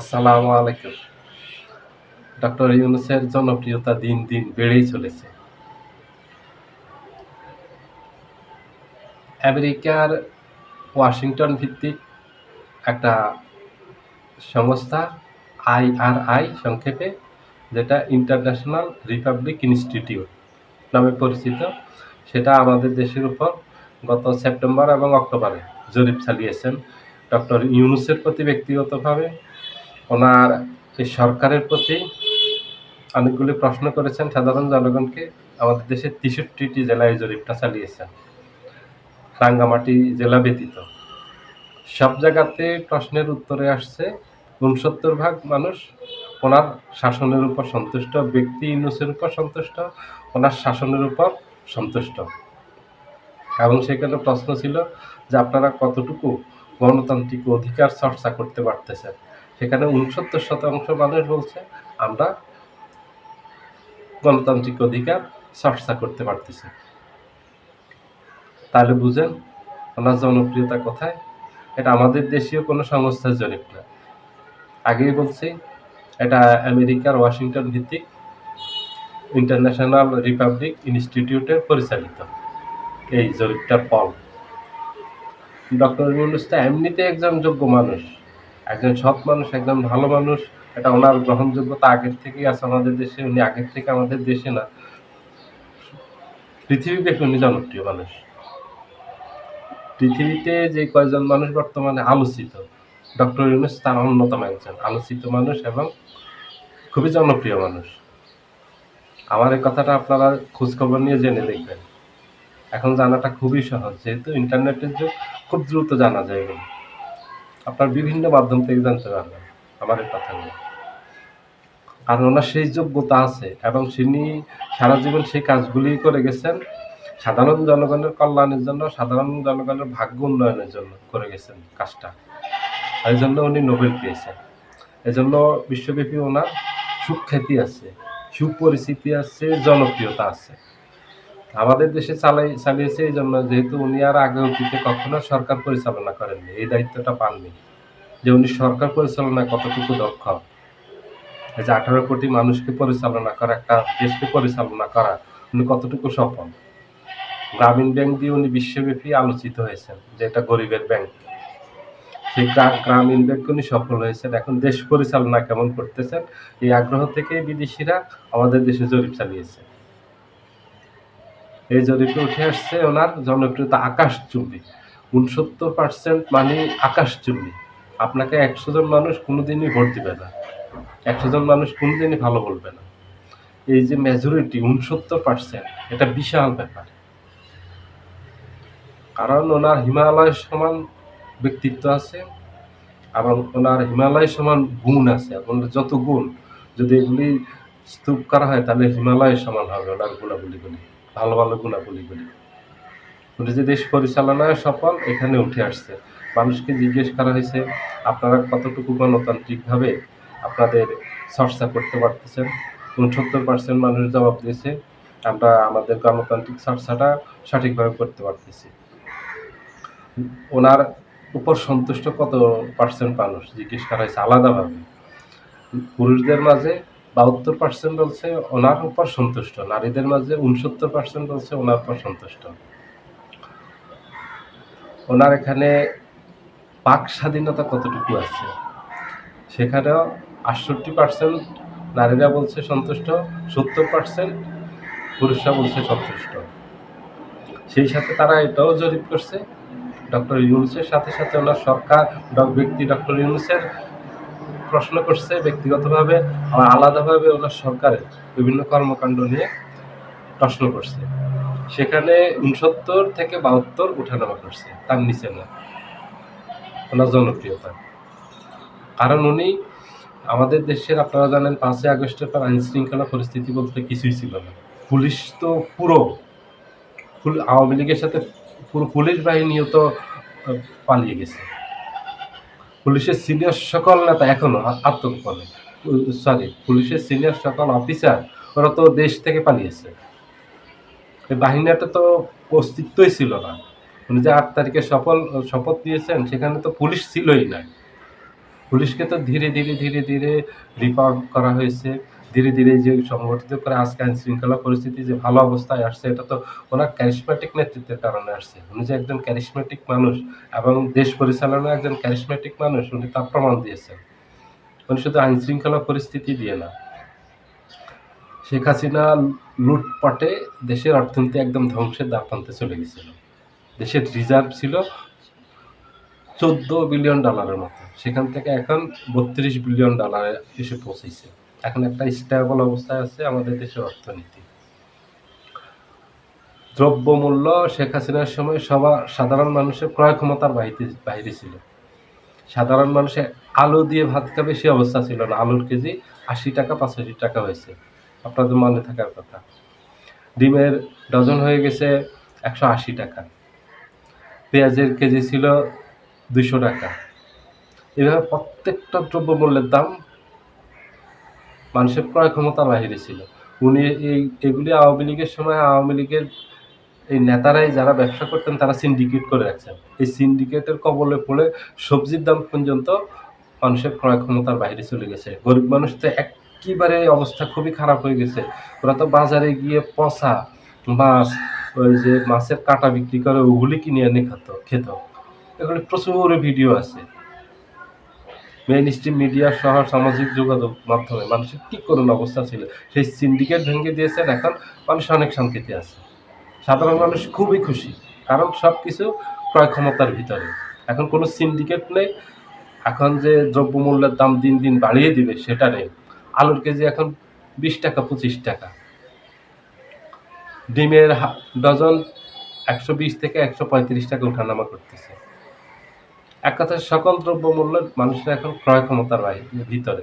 আসসালামু আলাইকুম। ডক্টর ইউনুসের জনপ্রিয়তা দিন দিন বেড়েই চলেছে। আমেরিকার ওয়াশিংটন ভিত্তিক একটা সংস্থা আইআরআই সংক্ষেপে, যেটা ইন্টারন্যাশনাল রিপাবলিক ইনস্টিটিউট নামে পরিচিত। সেটা আমাদের দেশের উপর গত সেপ্টেম্বর এবং অক্টোবরে জরিপ চালিয়েছেন ডক্টর ইউনুসের প্রতি ব্যক্তিগতভাবে ওনার এই সরকারের প্রতি অনেকগুলি প্রশ্ন করেছেন সাধারণ জনগণকে। আমাদের দেশের তেষট্টিটি জেলায় জরিপটা চালিয়েছেন রাঙ্গামাটি জেলা ব্যতীত। সব জায়গাতে প্রশ্নের উত্তরে আসছে, উনসত্তর ভাগ মানুষ ওনার শাসনের উপর সন্তুষ্ট, ব্যক্তি ইউনুসের উপর সন্তুষ্ট, ওনার শাসনের উপর সন্তুষ্ট। এবং সেখানে প্রশ্ন ছিল যে আপনারা কতটুকু গণতান্ত্রিক অধিকার চর্চা করতে পারতেছেন? সেখানে উনসত্তর শতাংশ মানুষ বলছে, আমরা গণতান্ত্রিক অধিকার চর্চা করতে পারতেছি। তাহলে বুঝেন, ওনার জনপ্রিয়তা কোথায়? এটা আমাদের দেশীয় কোনো সংস্থার জরিপ না। আগেই বলছি, এটা আমেরিকার ওয়াশিংটন ভিত্তিক ইন্টারন্যাশনাল রিপাবলিক ইনস্টিটিউটের পরিচালিত। এই জরিপটার ফল। ডক্টর এমনিতে একজন যোগ্য মানুষ। একজন সৎ মানুষ, একজন ভালো মানুষ, এটা ওনার গ্রহণযোগ্যতা আগের থেকেই আছে আমাদের দেশে, উনি আগের থেকে আমাদের দেশে না। পৃথিবীব্যাপী উনি জনপ্রিয় মানুষ। পৃথিবীতে যে কয়জন মানুষ বর্তমানে আলোচিত, ডক্টর ইউনুস তার অন্যতম একজন আলোচিত মানুষ এবং খুবই জনপ্রিয় মানুষ। আমার এই কথাটা আপনারা খোঁজখবর নিয়ে জেনে দেখবেন। এখন জানাটা খুবই সহজ, যেহেতু ইন্টারনেটের যুগ, খুব দ্রুত জানা যায়। আপনার বিভিন্ন মাধ্যম থেকে জানতে পারবেন আমার এই কথাগুলো আর ওনার সেই যোগ্যতা আছে এবং তিনি সারা জীবন সেই কাজগুলি করে গেছেন, সাধারণ জনগণের কল্যাণের জন্য, সাধারণ জনগণের ভাগ্য উন্নয়নের জন্য করে গেছেন কাজটা। এই জন্য উনি নোবেল পেয়েছেন। এজন্য বিশ্বব্যাপী ওনার সুখ্যাতি আছে, সুপরিচিতি আছে, জনপ্রিয়তা আছে। আমাদের দেশে চালাই চালিয়েছে, এই জন্য যেহেতু উনি আর আগে অতীতে কখনো সরকার পরিচালনা করেননি, এই দায়িত্বটা পাননি যে উনি সরকার পরিচালনায় কতটুকু দক্ষ। যে আঠারো কোটি মানুষকে পরিচালনা করা, একটা দেশকে পরিচালনা করা, উনি কতটুকু সফল? গ্রামীণ ব্যাংক দিয়ে উনি বিশ্বব্যাপী আলোচিত হয়েছেন যে এটা গরিবের ব্যাংক। সেই গ্রামীণ ব্যাংক উনি সফল হয়েছেন। এখন দেশ পরিচালনা কেমন করতেছেন, এই আগ্রহ থেকে বিদেশিরা আমাদের দেশে জরিপ চালিয়েছে। এই জরিপে উঠে আসছে, ওনার জনপ্রিয়তা আকাশ চুম্বি, উনসত্তর পার্সেন্ট মানে আকাশ চুম্বি। আপনাকে একশো জন মানুষ কোনোদিনই ভোট দিবে না। একশো জন মানুষ কোনোদিনই ভালো বলবে না। এই যে মেজরিটি উনসত্তর পার্সেন্ট এটা বিশাল ব্যাপার। কারণ ওনার হিমালয় সমান ব্যক্তিত্ব আছে, এবং ওনার হিমালয় সমান গুণ আছে ওনার যত গুণ, যদি এগুলি স্তূপ করা হয়, তাহলে হিমালয় সমান হবে ওনার গুণাবলীগুলি। ভালো ভালো গুণাবলীগুলি উনি যে দেশ পরিচালনায় সফল, এখানে উঠে আসছে। মানুষকে জিজ্ঞেস করা হয়েছে, আপনারা কতটুকু গণতান্ত্রিকভাবে আপনাদের চর্চা করতে পারতেছেন? উনসত্তর পার্সেন্ট মানুষ জবাব দিয়েছে, আমরা আমাদের গণতান্ত্রিক চর্চাটা সঠিকভাবে করতে পারতেছি। ওনার উপর সন্তুষ্ট কত পার্সেন্ট মানুষ? জিজ্ঞেস করা হয়েছে আলাদাভাবে। পুরুষদের মাঝে বাহাত্তর পার্সেন্ট বলছে, ওনার উপর সন্তুষ্ট। নারীদের মাঝে উনসত্তর পার্সেন্ট বলছে, ওনার উপর সন্তুষ্ট। ওনার এখানে বাক স্বাধীনতা কতটুকু আছে? সেখানেও আটষট্টি পার্সেন্ট নারীরা বলছে সন্তুষ্ট, সত্তর পার্সেন্ট পুরুষরা বলছে সন্তুষ্ট। সেই সাথে তারা এটাও জরিপ করছে, ডক্টর ইউনুসের সাথে সাথে ওনার সরকার ব্যক্তি ডক্টর ইউনুসের প্রশ্ন করছে ব্যক্তিগতভাবে আবার আলাদাভাবে ওনার সরকারের বিভিন্ন কর্মকাণ্ড নিয়ে প্রশ্ন করছে। সেখানে উনসত্তর থেকে বাহাত্তর উঠানামা করছে, তার নিচে না। ওনার জনপ্রিয়তা। কারণ উনি আমাদের দেশের, আপনারা জানেন, পাঁচই আগস্টের পর আইন শৃঙ্খলা পরিস্থিতি বলতে কিছুই ছিল না। পুলিশ তো পুরো আওয়ামী লীগের সাথে পুরো পুলিশ বাহিনীও তো পালিয়ে গেছে। পুলিশের সিনিয়র সকল নেতা এখনও আ- আত্মগোপনে। সরি পুলিশের সিনিয়র সকল অফিসার ওরা তো দেশ থেকে পালিয়েছে। বাহিনীটা তো অস্তিত্বই ছিল না। উনি যে আট তারিখে সফল, শপথ নিয়েছেন, সেখানে তো পুলিশ ছিলই না। পুলিশকে তো ধীরে ধীরে ধীরে ধীরে রিপোর্ট করা হয়েছে। ধীরে ধীরে যে সংগঠিত করে আজকে আইন শৃঙ্খলা পরিস্থিতি যে ভালো অবস্থায় আসছে, এটা তো ওনার ক্যারিসমেটিক নেতৃত্বের কারণে আসছে। উনি যে একজন ক্যারিসমেটিক মানুষ এবং দেশ পরিচালনায় একজন ক্যারিসমেটিক মানুষ, উনি তার প্রমাণ দিয়েছেন। উনি শুধু আইন শৃঙ্খলা পরিস্থিতি দিয়ে না, শেখ হাসিনা লুটপাটে দেশের অর্থনীতি একদম ধ্বংসের দ্বার প্রান্তে চলে গেছিল। দেশের রিজার্ভ ছিল চোদ্দ বিলিয়ন ডলারের মতো। সেখান থেকে এখন বত্রিশ বিলিয়ন ডলারে এসে পৌঁছেছে। এখন একটা স্টেবল অবস্থায় আছে আমাদের দেশের অর্থনীতি। দ্রব্যমূল্য শেখ হাসিনার সময় সবার সাধারণ মানুষের ক্রয় ক্ষমতার বাহিরে বাহিরে ছিল। সাধারণ মানুষে আলু দিয়ে ভাত খাবে সে অবস্থা ছিল না। আলুর কেজি আশি টাকা পঁচাশি টাকা হয়েছে। আপনাদের মনে থাকার কথা। ডিমের ডজন হয়ে গেছে একশো আশি টাকা। পেঁয়াজের কেজি ছিল দুইশো টাকা। এভাবে প্রত্যেকটা দ্রব্যমূল্যের দাম মানুষের ক্রয় ক্ষমতার বাহিরে ছিল। উনি এই, এগুলি আওয়ামী লীগের সময় আওয়ামী লীগের এই নেতারাই যারা ব্যবসা করতেন, তারা সিন্ডিকেট করে রাখছেন। এই সিন্ডিকেটের কবলে পড়ে সবজির দাম পর্যন্ত মানুষের ক্রয় ক্ষমতার বাইরে চলে গেছে। গরিব মানুষ তো একেবারে অবস্থা খুবই খারাপ হয়ে গেছে। ওরা তো বাজারে গিয়ে পচা মাছ, ওই যে মাছের কাটা বিক্রি করে ওগুলি কিনে এনে খেত খেত। এগুলি প্রচুর ভিডিও আছে। মেইন স্ট্রিম মিডিয়া সহ সামাজিক যোগাযোগ মাধ্যমে মানুষের কী করুন অবস্থা ছিল। সেই সিন্ডিকেট ভেঙে দিয়েছেন এখন মানুষ অনেক শান্তিতে আছে। সাধারণ মানুষ খুবই খুশি, কারণ সব কিছু ক্রয় ক্ষমতার ভিতরে। এখন কোনো সিন্ডিকেট নেই। এখন যে দ্রব্যমূল্যের দাম দিন দিন বাড়িয়ে দিবে, সেটা নেই। আলুর কেজি এখন বিশ টাকা, পঁচিশ টাকা। ডিমের ডজন একশো বিশ থেকে একশো পঁয়ত্রিশ টাকা ওঠানামা করতেছে। এক কথায় সকল দ্রব্যমূল্য মানুষের এখন ক্রয় ক্ষমতার ভিতরে।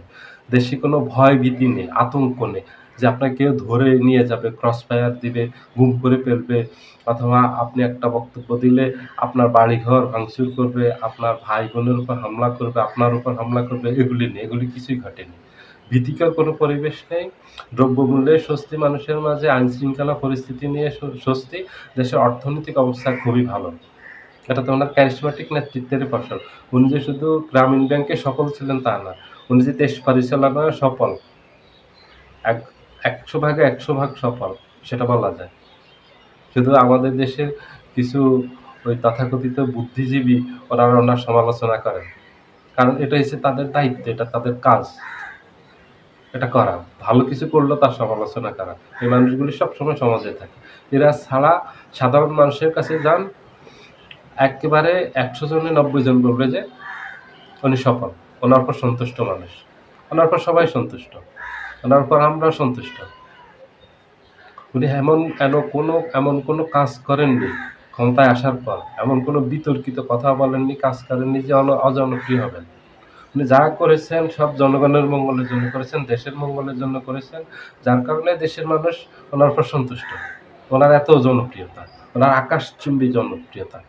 দেশে কোনো ভয় ভীতি নেই, আতঙ্ক নেই যে আপনাকে কেউ ধরে নিয়ে যাবে ক্রস ফায়ার দিবে, গুম করে ফেলবে, অথবা আপনি একটা বক্তব্য দিলে আপনার বাড়িঘর ভাঙচুর করবে, আপনার ভাই বোনের উপর হামলা করবে, আপনার উপর হামলা করবে, এগুলি নেই, এগুলি কিছুই ঘটেনি। ভীতিকর কোনো পরিবেশ নেই। দ্রব্যমূল্যের স্বস্তি মানুষের মাঝে আইন শৃঙ্খলা পরিস্থিতি নিয়ে স্বস্তি। দেশের অর্থনৈতিক অবস্থা খুবই ভালো। এটা তো ওনার ক্যারিসমেটিক নেতৃত্বের ফসল। উনি যে শুধু গ্রামীণ ব্যাংকে সফল ছিলেন তা না, উনি যে দেশ পরিচালনায় সফল, এক, একশো ভাগে একশো ভাগ সফল, সেটা বলা যায়। শুধু আমাদের দেশের কিছু ওই তথাকথিত বুদ্ধিজীবী ওরা ওনার সমালোচনা করেন। কারণ এটা হচ্ছে তাদের দায়িত্ব, এটা তাদের কাজ। এটা করা, ভালো কিছু করলেও তার সমালোচনা করা। এই মানুষগুলি সবসময় সমাজে থাকে। এরা ছাড়া সাধারণ মানুষের কাছে যান একেবারে একশো জনে নব্বই জন বলবে যে উনি সফল। ওনার পর সন্তুষ্ট মানুষ। ওনার পর সবাই সন্তুষ্ট। ওনার পর আমরাও সন্তুষ্ট। উনি এমন এমন কোনো এমন কোনো কাজ করেননি ক্ষমতায় আসার পর, এমন কোনো বিতর্কিত কথা বলেননি, কাজ করেননি যে অজনপ্রিয় হবেন। উনি যা করেছেন সব জনগণের মঙ্গলের জন্য করেছেন, দেশের মঙ্গলের জন্য করেছেন। যার কারণে দেশের মানুষ ওনার পর সন্তুষ্ট। ওনার এত জনপ্রিয়তা, ওনার আকাশচুম্বী জনপ্রিয়তা।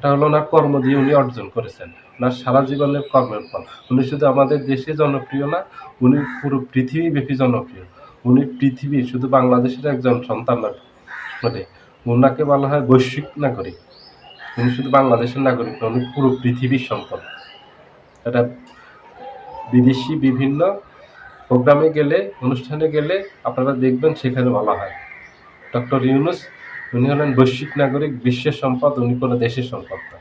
এটা হলো ওনার কর্ম দিয়ে উনি অর্জন করেছেন। ওনার সারা জীবনের কর্মের ফল। উনি শুধু আমাদের দেশে জনপ্রিয় না, উনি পুরো পৃথিবীব্যাপী জনপ্রিয়। উনি পৃথিবী, শুধু বাংলাদেশের একজন সন্তান না মানে ওনাকে বলা হয় বৈশ্বিক নাগরিক। উনি শুধু বাংলাদেশের নাগরিক না, উনি পুরো পৃথিবীর সম্পদ এটা বিদেশি বিভিন্ন প্রোগ্রামে গেলে, অনুষ্ঠানে গেলে আপনারা দেখবেন সেখানে বলা হয়। ডক্টর ইউনুস উনি হলেন বৈশ্বিক নাগরিক, বিশ্বের সম্পদ, উনি কোনো দেশের সম্পদ না।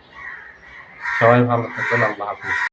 সবাই ভালো থাকবেন, আল্লাহ হাফিজ।